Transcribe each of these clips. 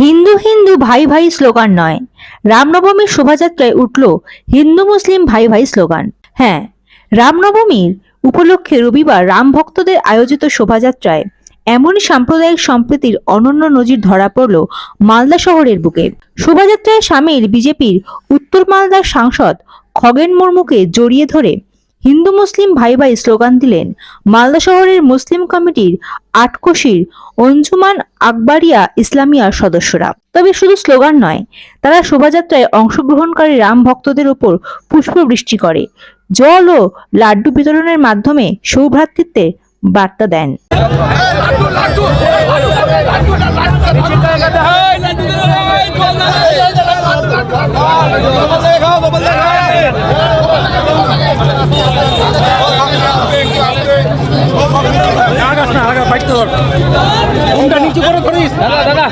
হিন্দু হিন্দু ভাই ভাই স্লোগান নয়। রামনবমীর শোভাযাত্রায় উঠল হিন্দু মুসলিম ভাই ভাই স্লোগান। হ্যাঁ রামনবমীর উপলক্ষে রবিবার রাম ভক্তদের আয়োজিত শোভাযাত্রায় এমনই সাম্প্রদায়িক সম্প্রীতির অনন্য নজির ধরা পড়ল মালদা শহরের বুকে। শোভাযাত্রায় সামিল বিজেপির উত্তর মালদার সাংসদ খগেন মুর্মুকে জড়িয়ে ধরে হিন্দু মুসলিম ভাই ভাই স্লোগান দিলেন মালদা শহরের মুসলিম কমিটির আটকোশির অঞ্জুমান আকবরিয়া ইসলামিয়ার সদস্যরা তবে শুধু স্লোগান নয় তারা শোভাযাত্রায় অংশগ্রহণকারী রাম ভক্তদের উপর পুষ্পবৃষ্টি করে জল ও লাড্ডু বিতরণের মাধ্যমে সৌভ্রাতৃত্বের বার্তা দেন ফোনটা নিচু করে ধরিস দাদা দাদা।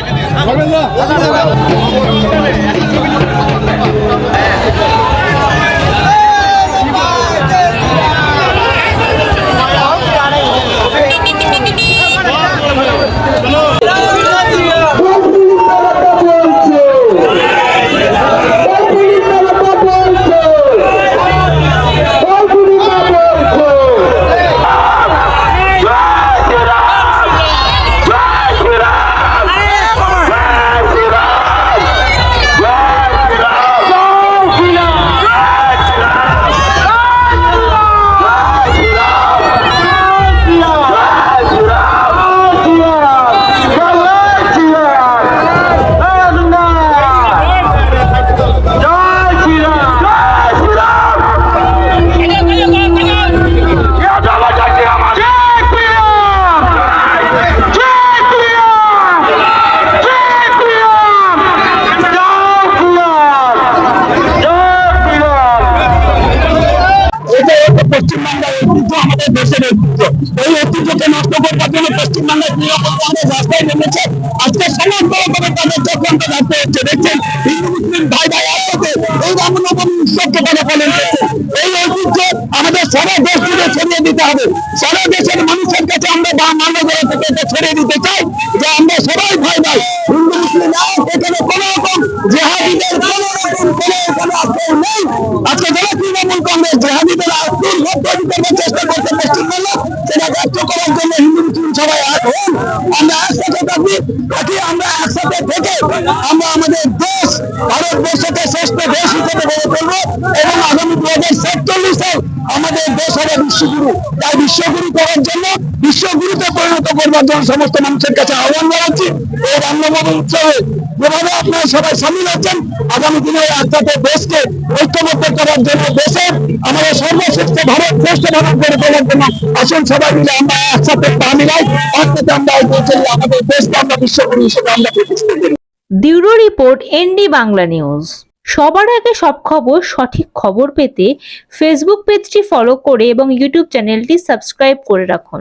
ঐতিহ্য আমাদের সারা দেশ জুড়ে ছড়িয়ে দিতে হবে সারা দেশের মানুষের কাছে আমরা বা মানবতা থেকে এটা ছড়িয়ে দিতে চাই যে আমরা সবাই ভাই ভাই হিন্দু মুসলিম এখানে কোনো রকম জেহাদিদের কোনো রকম কোনো এখানে নেই আজকে যারা তৃণমূল কংগ্রেস জেহাদিদের আশ্রয় সবাই এক হন আমরা একসাথে থাকি থাকি আমরা একসাথে থেকে আমরা আমাদের দেশ, ভারতবর্ষকে শ্রেষ্ঠ দেশ হিসেবে গড়ে তুলবো এবং আগামী দু হাজার সাতচল্লিশ আমাদের দেশ হবে বিশ্বগুরু। তাই বিশ্বগুরু করার জন্য বিশ্বগুরুতে পরিণত করবার জন্য সমস্ত মানুষের কাছে আহ্বান জানাচ্ছি। এই রামনবমী উৎসবে যেভাবে আপনারা সবাই সামিল হচ্ছেন আগামী দিনে একসাথে দেশকে ঐক্যবদ্ধ করার জন্য দেশের আমাদের সর্বশ্রেষ্ঠ ভারত, শ্রেষ্ঠ ভারত গড়ে তোলার জন্য আসুন সবাই মিলে আমরা একসাথে পা মিলাই, একসাথে আমরা চলি আমাদের দেশকে আমরা বিশ্বগুরু হিসেবে আমরা প্রতিষ্ঠা করি। Bureau report, ND Bangla news. সবার আগে সব খবর, সঠিক খবর পেতে ফেসবুক পেজটি ফলো করে এবং ইউটিউব চ্যানেলটি সাবস্ক্রাইব করে রাখুন।